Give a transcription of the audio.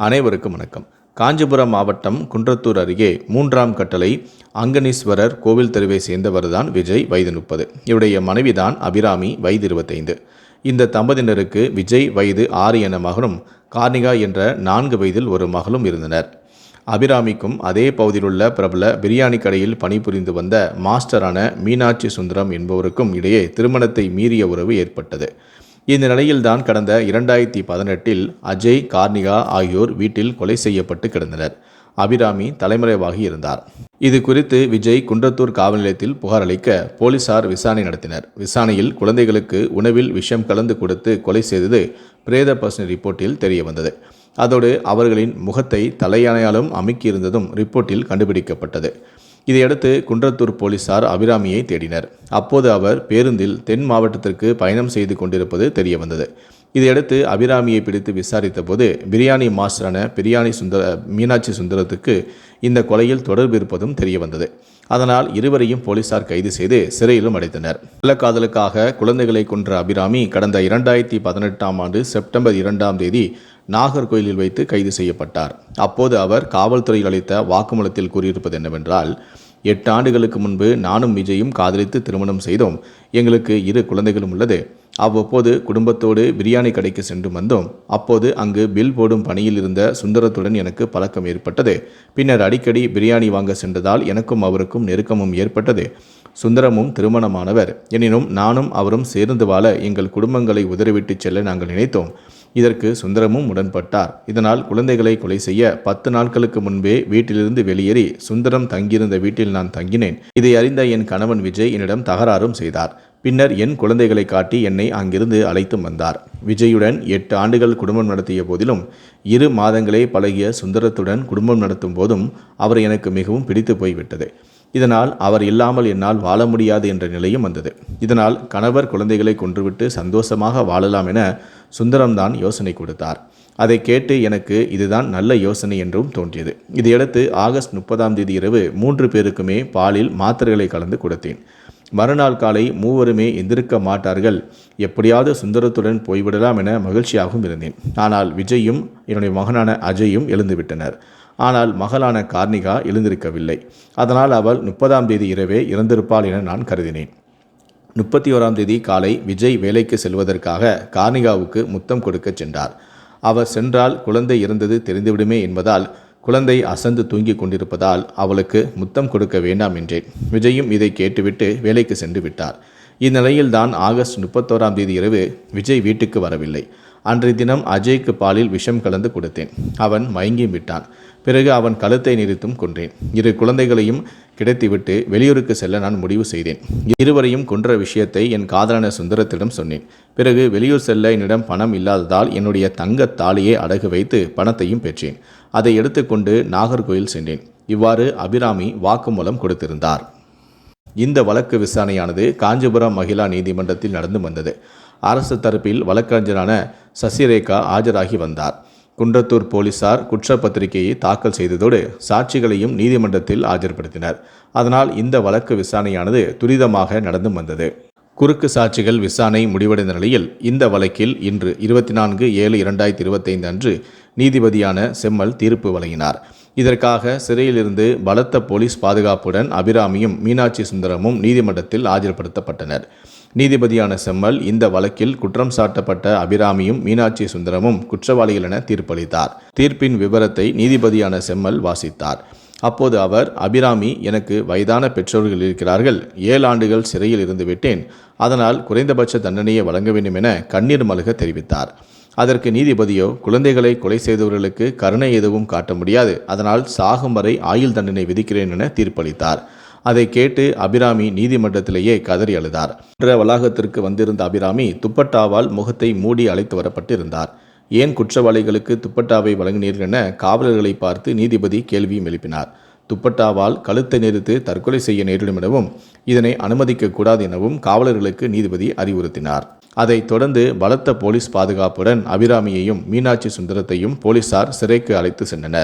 அனைவருக்கும் வணக்கம். காஞ்சிபுரம் மாவட்டம் குன்றத்தூர் அருகே மூன்றாம் கட்டளை அங்கனீஸ்வரர் கோவில் தெருவை சேர்ந்தவர்தான் விஜய் வயது முப்பது இவருடைய மனைவிதான் அபிராமி வயது இருபத்தைந்து இந்த தம்பதியினருக்கு விஜய் வயது ஆறு என மகனும் கார்னிகா என்ற நான்கு வயதில் ஒரு மகளும் இருந்தனர். அபிராமிக்கும் அதே பகுதியிலுள்ள பிரபல பிரியாணி கடையில் பணிபுரிந்து வந்த மாஸ்டரான மீனாட்சி சுந்தரம் என்பவருக்கும் இடையே திருமணத்தை மீறிய உறவு ஏற்பட்டது. இந்த நிலையில்தான் கடந்த இரண்டாயிரத்தி பதினெட்டில் அஜய் கார்னிகா ஆகியோர் வீட்டில் கொலை செய்யப்பட்டு கிடந்தனர். அபிராமி தலைமறைவாகி இருந்தார். இது குறித்து விஜய் குன்றத்தூர் காவல் நிலையத்தில் புகார் அளிக்க போலீசார் விசாரணை நடத்தினர். விசாரணையில் குழந்தைகளுக்கு உணவில் விஷம் கலந்து கொடுத்து கொலை செய்தது பிரேத பர்சனல் ரிப்போர்ட்டில் தெரிய வந்தது அதோடு அவர்களின் முகத்தை தலையானையாலும் அமுக்கியிருந்ததும் ரிப்போர்ட்டில் கண்டுபிடிக்கப்பட்டது. இதையடுத்து குன்றத்தூர் போலீசார் அபிராமியை தேடினர். அப்போது அவர் பேருந்தில் தென் மாவட்டத்திற்கு பயணம் செய்து கொண்டிருப்பது தெரிய வந்தது இதையடுத்து அபிராமியை பிடித்து விசாரித்த போது பிரியாணி மாஸ்டரான பிரியாணி சுந்தர மீனாட்சி சுந்தரத்துக்கு இந்த கொலையில் தொடர்பு இருப்பதும் தெரிய வந்தது அதனால் இருவரையும் போலீசார் கைது செய்து சிறையிலும் அடைத்தனர். காதலுக்காக குழந்தைகளை கொன்ற அபிராமி கடந்த இரண்டாயிரத்தி பதினெட்டாம் ஆண்டு செப்டம்பர் இரண்டாம் தேதி நாகர்கோயிலில் வைத்து கைது செய்யப்பட்டார். அப்போது அவர் காவல்துறையில் அளித்த வாக்குமூலத்தில் கூறியிருப்பது என்னவென்றால் எட்டு ஆண்டுகளுக்கு முன்பு நானும் விஜயும் காதலித்து திருமணம் செய்தோம். எங்களுக்கு இரு குழந்தைகளும் உள்ளது. அவ்வப்போது குடும்பத்தோடு பிரியாணி கடைக்கு சென்று வந்தோம். அப்போது அங்கு பில் போடும் பணியில் இருந்த சுந்தரத்துடன் எனக்கு பழக்கம் ஏற்பட்டது. பின்னர் அடிக்கடி பிரியாணி வாங்க சென்றதால் எனக்கும் அவருக்கும் நெருக்கமும் ஏற்பட்டது. சுந்தரமும் திருமணமானவர். எனினும் நானும் அவரும் சேர்ந்து வாழ எங்கள் குடும்பங்களை உதறிவிட்டு செல்ல நாங்கள் நினைத்தோம். இதற்கு சுந்தரமும் உடன்பட்டார். இதனால் குழந்தைகளை கொலை செய்ய பத்து நாட்களுக்கு முன்பே வீட்டிலிருந்து வெளியேறி சுந்தரம் தங்கியிருந்த வீட்டில் நான் தங்கினேன். இதை அறிந்த என் கணவன் விஜய் என்னிடம் தகராறும் செய்தார். பின்னர் என் குழந்தைகளை காட்டி என்னை அங்கிருந்து அழைத்தும் வந்தார். விஜயுடன் எட்டு ஆண்டுகள் குடும்பம் நடத்திய போதிலும் இரு மாதங்களே பழகிய சுந்தரத்துடன் குடும்பம் நடத்தும் போதும் அவர் எனக்கு மிகவும் பிடித்து போய்விட்டது. இதனால் அவர் இல்லாமல் என்னால் வாழ முடியாது என்ற நிலையும் வந்தது. இதனால் கணவர் குழந்தைகளை கொன்றுவிட்டு சந்தோஷமாக வாழலாம் என சுந்தரம்தான் யோசனை கொடுத்தார். அதை கேட்டு எனக்கு இதுதான் நல்ல யோசனை என்றும் தோன்றியது. இதையடுத்து ஆகஸ்ட் முப்பதாம் தேதி இரவு மூன்று பேருக்குமே பாலில் மாத்திரைகளை கலந்து கொடுத்தேன். மறுநாள் காலை மூவருமே எந்திருக்க மாட்டார்கள். எப்படியாவது சுந்தரத்துடன் போய்விடலாம் என மகிழ்ச்சியாகவும் இருந்தேன். ஆனால் விஜயும் என்னுடைய மகனான அஜயும் எழுந்துவிட்டனர். ஆனால் மகளான கார்னிகா எழுந்திருக்கவில்லை. அதனால் அவள் முப்பதாம் தேதி இரவே இறந்திருப்பாள் என நான் கருதினேன். முப்பத்தி ஓராம் தேதி காலை விஜய் வேலைக்கு செல்வதற்காக கார்னிகாவுக்கு முத்தம் கொடுக்கச் சென்றார். அவர் சென்றால் குழந்தை இறந்தது தெரிந்துவிடுமே என்பதால் குழந்தை அசந்து தூங்கிக் கொண்டிருப்பதால் அவளுக்கு முத்தம் கொடுக்க வேண்டாம் என்றேன். விஜயும் இதை கேட்டுவிட்டு வேலைக்கு சென்று விட்டார். இந்நிலையில்தான் ஆகஸ்ட் முப்பத்தோராம் தேதி இரவு விஜய் வீட்டுக்கு வரவில்லை. அன்றைய தினம் அஜய்க்கு பாலில் விஷம் கலந்து கொடுத்தேன். அவன் மயங்கி விட்டான். பிறகு அவன் கழுத்தை நிறுத்தும் கொன்றேன். இரு குழந்தைகளையும் கிடைத்துவிட்டு வெளியூருக்கு செல்ல நான் முடிவு செய்தேன். இருவரையும் கொன்ற விஷயத்தை என் காதலான சுந்தரத்திடம் சொன்னேன். பிறகு வெளியூர் செல்ல என்னிடம் பணம் இல்லாததால் என்னுடைய தங்க தாலியை அடகு வைத்து பணத்தையும் பெற்றேன். அதை எடுத்துக்கொண்டு நாகர்கோயில் சென்றேன். இவ்வாறு அபிராமி வாக்குமூலம் கொடுத்திருந்தார். இந்த வழக்கு விசாரணையானது காஞ்சிபுரம் மகிழா நீதிமன்றத்தில் நடந்து வந்தது. அரசு தரப்பில் வழக்கறிஞரான சசிரேகா ஆஜராகி வந்தார். குன்றத்தூர் போலீசார் குற்றப்பத்திரிகையை தாக்கல் செய்ததோடு சாட்சிகளையும் நீதிமன்றத்தில் ஆஜர்படுத்தினர். அதனால் இந்த வழக்கு விசாரணையானது துரிதமாக நடந்து வந்தது. குறுக்கு சாட்சிகள் விசாரணை முடிவடைந்த நிலையில் இந்த வழக்கில் இன்று இருபத்தி நான்கு ஏழு இரண்டாயிரத்தி இருபத்தைந்து அன்று நீதிபதியான செம்மல் தீர்ப்பு வழங்கினார். இதற்காக சிறையிலிருந்து பலத்த போலீஸ் பாதுகாப்புடன் அபிராமியும் மீனாட்சி சுந்தரமும் நீதிமன்றத்தில் ஆஜர்படுத்தப்பட்டனர். நீதிபதியான செம்மல் இந்த வழக்கில் குற்றம் சாட்டப்பட்ட அபிராமியும் மீனாட்சி சுந்தரமும் குற்றவாளிகள் என தீர்ப்பளித்தார். தீர்ப்பின் விவரத்தை நீதிபதியான செம்மல் வாசித்தார். அப்போது அவர் அபிராமி எனக்கு வயதான பெற்றோர்கள் இருக்கிறார்கள். ஏழு ஆண்டுகள் சிறையில் இருந்து விட்டேன் அதனால் குறைந்தபட்ச தண்டனையை வழங்க வேண்டும் என கண்ணீர் மல்க தெரிவித்தார். அதற்கு நீதிபதியோ குழந்தைகளை கொலை செய்தவர்களுக்கு கருணை எதுவும் காட்ட முடியாது. அதனால் சாகும் வரை ஆயுள் தண்டனை விதிக்கிறேன் என தீர்ப்பளித்தார். அதை கேட்டு அபிராமி நீதிமன்றத்திலேயே கதறி அழுதார். என்ற வளாகத்திற்கு வந்திருந்த அபிராமி துப்பட்டாவால் முகத்தை மூடி அழைத்து வரப்பட்டிருந்தார். ஏன் குற்றவாளிகளுக்கு துப்பட்டாவை வழங்கினீர்கள் என காவலர்களை பார்த்து நீதிபதி கேள்வியும் எழுப்பினார். துப்பட்டாவால் கழுத்தை நிறுத்து தற்கொலை செய்ய நேரிடும் எனவும் இதனை அனுமதிக்கக்கூடாது எனவும் காவலர்களுக்கு நீதிபதி அறிவுறுத்தினார். அதைத் தொடர்ந்து பலத்த போலீஸ் பாதுகாப்புடன் அபிராமியையும் மீனாட்சி சுந்தரத்தையும் போலீசார் சிறைக்கு அழைத்து சென்றனர்.